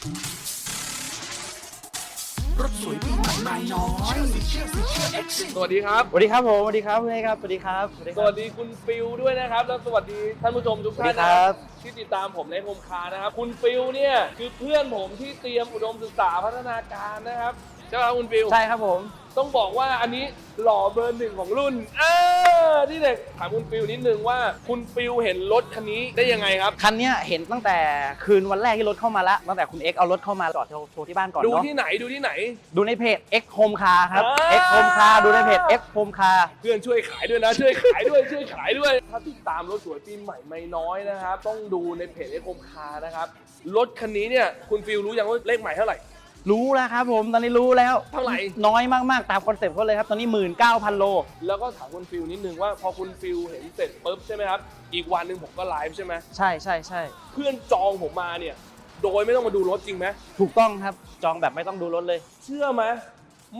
รถสวยปีใหม่ไม่น้อยเชื่อสิเชื่อสิเชื่อเอ็กซ์สวัสดีครับ สวัสดีครับผมสวัสดีครับคุณเอกครับสวัสดีครับสวัสดีสครับ วัสดีคุณฟิลด้วยนะครับ แล้วสวัสดีท่านผู้ชมทุกท่านสวัสดีนะคครัรับบ ที่ติดตามผมในโฮมคาร์นะครับ คุณฟิลเนี่ยคือเพื่อนผมที่เตรียมอุดมศึกษาพัฒนาการนะครับใช่ไหมครับคุณฟิลใช่ครับผมต้องบอกว่าอันนี้หล่อเบอร์หนึ่งของรุ่น เออที่เด็กถามคุณฟิลนิดนึงว่าคุณฟิลเห็นรถคันนี้ได้ยังไงครับ คันเนี้ยเห็นตั้งแต่คืนวันแรกที่รถเข้ามาแล้วตั้งแต่คุณเอ็กเอารถเข้ามาจอดโชว์ที่บ้านก่อนดูเนาะที่ไหนดูที่ไหน ดูในเพจ X Home Car ครับ อ่า X Home Car ดูในเพจ X Home Car เพื่อนช่วยขายด้วยนะช่วยขายด้วย ช่วยขายด้วย ถ้าติดตามรถสวยปีใหม่ไม่น้อยนะครับ ต้องดูในเพจเอ็กโคมคาร์นะครับรถคันนี้เนี่ยคุณฟิลรู้ยังว่าเลขใหม่เท่าไหร่ รู้แล้วครับผมตอนนี้รู้แล้วเท่าไหร่ น้อยมากๆ ตามคอนเซ็ปต์เขาเลยครับ ตอนนี้ 19,000 โล แล้วก็ถามคุณฟิลนิดนึงว่าพอคุณฟิลเห็นเสร็จปุ๊บใช่ไหมครับ อีกวันหนึ่งผมก็ไลฟ์ใช่ไหมใช่ใช่ใช่เพื่อนจองผมมาเนี่ย โดยไม่ต้องมาดูรถจริงไหมถูกต้องครับจองแบบไม่ต้องดูรถเลย เชื่อไหม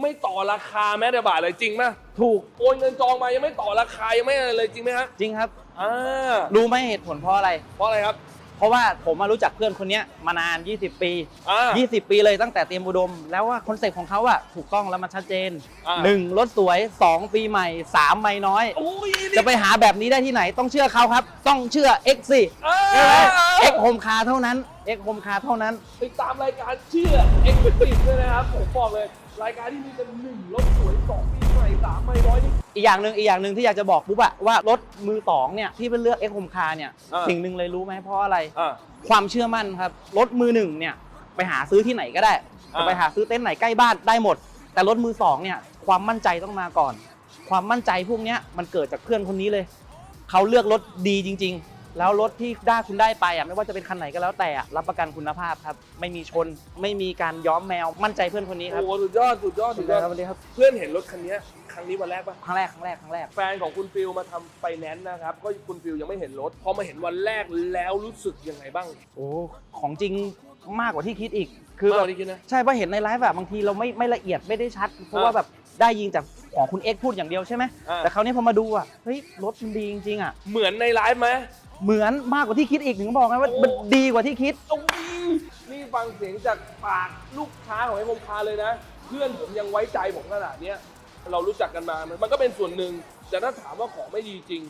ไม่ต่อราคาแม้แต่บาทเลยจริงไหมถูกโอนเงินจองมายังไม่ต่อราคายังไม่อะไรเลยจริงไหมฮะจริงครับอ่ารู้ไหมเหตุผลเพราะอะไร เพราะอะไรครับ เพราะว่าผมมารู้จักเพื่อนคนเนี้ยมานาน 20 ปี อ่า 20 ปีเลยตั้งแต่เตรียมอุดม แล้วว่าคอนเซ็ปต์ของเขาอะถูกต้องแล้วมันชัดเจนอ่า1รถสวย2ปีใหม่3ไม่น้อย โอ้ยจะไปหาแบบนี้ได้ที่ไหนต้องเชื่อเขาครับ ต้องเชื่อ X สิอ่าใช่ไหม X Home Car เท่านั้น X Home Car เท่านั้น ติดตามรายการเชื่อเอ็กซ์เพรสด้วยนะครับ ผมบอกเลย รายการที่มีกันหนึ่งรถสวยสองปีใหม่สามไม่ร้ อยนี่อีกอย่างหนึ่งอีกอย่างหนึ่งที่อยากจะบอกปุ๊บอะว่ารถมือสองเนี่ยที่เป็นเลือก X Home Car เนี่ยอ่าสิ่งหนึ่งเลยรู้ไหมเพราะอะไร อ่า ความเชื่อมั่นครับรถมือหนึ่งเนี่ยไปหาซื้อที่ไหนก็ได้อ่าจะไปหาซื้อเต็นท์ไหนใกล้บ้านได้หมด แต่รถมือสองเนี่ยความมั่นใจต้องมาก่อน ความมั่นใจพวกเนี้ยมันเกิดจากเพื่อนคนนี้เลย เขาเลือกรถดีจริงๆ แล้วรถที่ได้คุณได้ไปอะไม่ว่าจะเป็นคันไหนก็แล้วแต่อะรับประกันคุณภาพครับ ไม่มีชนไม่มีการย้อมแมวมั่นใจเพื่อนคนนี้ครับโอ้โหสุดยอดสุดยอดสุดยอด ครับสวัสดีครับเพื่อนเห็นรถคันนี้ครั้งนี้วันแรกปะครั้งแรกครั้งแรกครั้งแรก แฟนของคุณฟิลมาทำไฟแนนซ์นะครับ ก็คุณฟิลยังไม่เห็นรถ พอมาเห็นวันแรกแล้วรู้สึกยังไงบ้างโอ้ของจริงมากกว่าที่คิดอีก คือมากแบกบว่าที่คิดนะ ใช่เพราะเห็นในไลฟ์แบบบางทีเราไม่ไม่ละเอียดไม่ได้ชัด เพราะอ่าว่าแบบได้ยินจากของคุณเอ็กซ์พูดอย่างเดียวใช่ไหมอ่า แต่คราวนี้พอมาดูอะเฮ้ยรถมันดีจริงๆอะ เหมือนในไลฟ์ไหม เหมือนมากกว่าที่คิดอีกถึงบอกไงว่าโอ้มันดีกว่าที่คิดโอ้ยนี่ฟังเสียงจากปากลูกค้าของไอ้คมคาเลยนะ เพื่อนผมยังไว้ใจผมขนาดเนี้ยเรารู้จักกันมามันก็เป็นส่วนหนึ่งแต่ถ้าถามว่าของไม่ดีจริง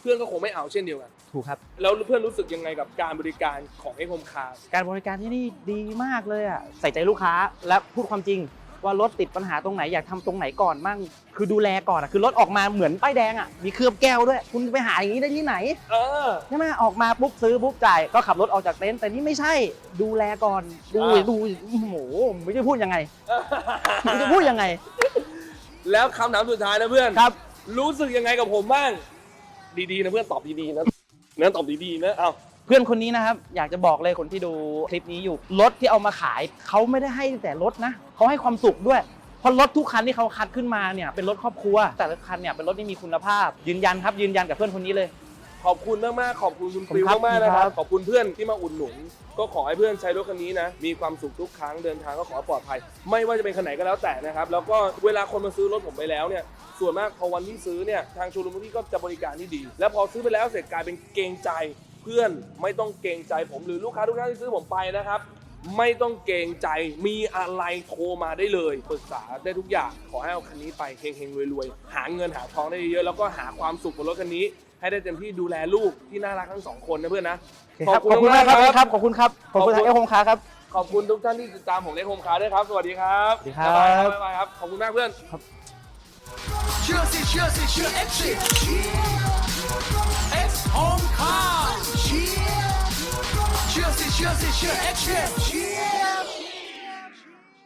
เพื่อนก็คงไม่เอาเช่นเดียวกัน ถูกครับ แล้วเพื่อนรู้สึกยังไงกับการบริการของไอ้คมคา การบริการที่นี่ดีมากเลยอะใส่ใจลูกค้าและพูดความจริง ว่ารถติดปัญหาตรงไหนอยากทำตรงไหนก่อนมั่งคือดูแลก่อนอะคือรถออกมาเหมือนป้ายแดงอะมีเคลือบแก้วด้วย คุณไปหาอย่างนี้ได้ที่ไหนเออใช่ไหมออกมาปุ๊บซื้อปุ๊บจ่ายก็ขับรถออกจากเต็นท์แต่นี่ไม่ใช่ดูแลก่อนดูอ่าดูโอ้โหไม่รู้จะพูดยังไงไม่รู้จะพูดยังไง แล้วคำถามสุดท้ายนะเพื่อนครับ รู้สึกยังไงกับผมบ้าง ดีๆนะเพื่อนตอบดีๆนะเนื้อตอบดีๆนะเอา เพื่อนคนนี้นะครับ อยากจะบอกเลยคนที่ดูคลิปนี้อยู่รถที่เอามาขายเขาไม่ได้ให้แต่รถนะเขาให้ความสุขด้วยเพราะรถทุกคันที่เขาคัดขึ้นมาเนี่ยเป็นรถครอบครัว แต่ละคันเนี่ยเป็นรถที่มีคุณภาพ ยืนยันครับยืนยันกับเพื่อนคนนี้เลย ขอบคุณมากๆขอบคุณคุณขอบฟิคุวณครับมากๆนะครับครับขอบคุณเพื่อนที่มาอุดหนุน ก็ขอให้เพื่อนใช้รถคันนี้นะมีความสุขทุกครั้งเดินทางก็ขอให้ปลอดภัย ไม่ว่าจะเป็นคันไหนก็แล้วแต่นะครับแล้วก็เวลาคนมาซื้อรถผมไปแล้วเนี่ยส่วนมากพอวันที่ซื้อเนี่ยทางโชว์รูมที่ก็จะบริการที่ดี แล้วพอซื้อไปแล้วเสร็จกลายเป็นเกรงใจ เพื่อนไม่ต้องเกรงใจผมหรือลูกค้าทุกท่านที่ซื้อผมไปนะครับ ไม่ต้องเกรงใจมีอะไรโทรมาได้เลยปรึกษาได้ทุกอย่างขอให้เอาคันนี้ไปเฮงๆรวยๆหาเงินหาทองได้เยอะๆแล้วก็หาความสุขบนรถคันนี้ ให้ได้เต็มที่ดูแลลูกที่น่ารักทั้งสองคนนะเพื่อนนะขอบคุณมากครับขอบคุณครับขอบคุณทางเอฟโฮมคาร์ครับขอบคุณทุกท่านที่ติดตามผมในโฮมคาร์ด้วยครับ สวัสดีครับสวัสดีครับบ๊ายบายครับ ขอบคุณมากเพื่อน เชื่อสิ เชื่อสิ เชื่อเอ็กซ์ สิเอ็ก